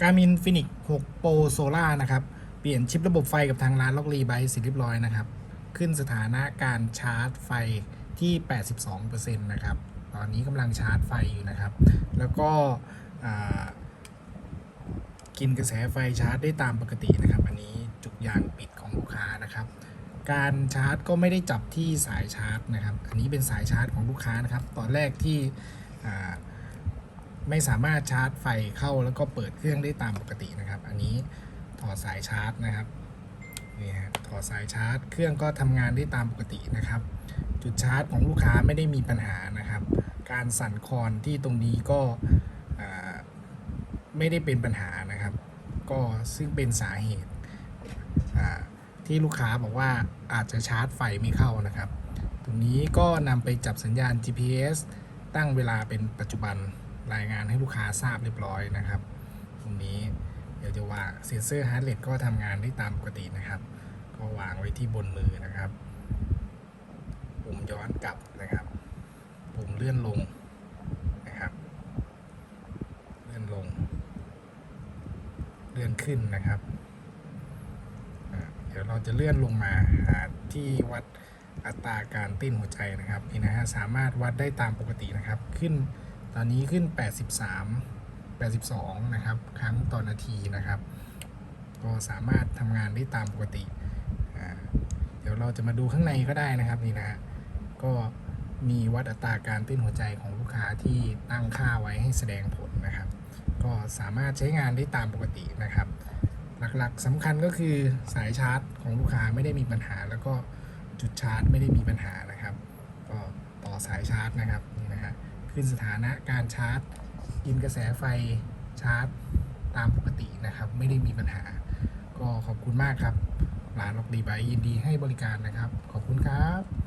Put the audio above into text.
Garmin Fenix 6 Pro Solar นะครับ เปลี่ยนชิประบบไฟกับทางร้านล็อกรีไบเสร็จเรียบร้อยนะครับ ขึ้นสถานะการชาร์จไฟที่ 82%นะครับ ตอนนี้กำลังชาร์จไฟอยู่นะครับ แล้วก็กินกระแสไฟชาร์จได้ตามปกตินะครับ อันนี้จุกยางปิดของลูกค้านะครับ การชาร์จก็ไม่ได้จับที่สายชาร์จนะครับ อันนี้เป็นสายชาร์จของลูกค้านะครับ ตอนแรกที่ ไม่สามารถชาร์จไฟเข้าแล้วก็เปิดเครื่องได้ตามปกตินะครับ อันนี้ถอดสายชาร์จนะครับนี่ฮะถอดสายชาร์จ เครื่องก็ทำงานได้ตามปกตินะครับ จุดชาร์จของลูกค้าไม่ได้มีปัญหานะครับ การสั่นคลอนที่ตรงนี้ก็ไม่ได้เป็นปัญหานะครับ ก็ซึ่งเป็นสาเหตุที่ลูกค้าบอกว่าอาจจะชาร์จไฟไม่เข้านะครับ ตรงนี้ก็นำไปจับสัญญาณ GPS ตั้งเวลาเป็นปัจจุบัน รายงานให้ลูกค้าทราบเรียบร้อยนะครับ ตรงนี้เดี๋ยวจะวางเซ็นเซอร์ฮาร์ดเรทก็ทำงานได้ตามปกตินะครับ ก็วางไว้ที่บนมือนะครับ ปุ่มย้อนกลับนะครับ ปุ่มเลื่อนลงนะครับ เลื่อนลง เลื่อนขึ้นนะครับ เดี๋ยวเราจะเลื่อนลงมาหาที่วัดอัตราการเต้นหัวใจนะครับนี่นะฮะสามารถวัดได้ตามปกตินะครับขึ้น ตอนนี้ขึ้น 83 82 นะครับ ครั้งต่อนาทีนะครับ ก็สามารถทำงานได้ตามปกติ เดี๋ยวเราจะมาดูข้างในก็ได้นะครับนี่นะก็มีวัดอัตราการเต้นหัวใจของลูกค้าที่ตั้งค่าไว้ให้แสดงผลนะครับ ก็สามารถใช้งานได้ตามปกตินะครับ หลักๆสำคัญก็คือสายชาร์จของลูกค้าไม่ได้มีปัญหา แล้วก็จุดชาร์จไม่ได้มีปัญหานะครับ ก็ต่อสายชาร์จนะครับ ขึ้นสถานะการชาร์จ กินกระแสไฟชาร์จตามปกตินะครับ ไม่ได้มีปัญหา ก็ขอบคุณมากครับร้านล็อกดีไบยินดีให้บริการนะครับ ขอบคุณครับ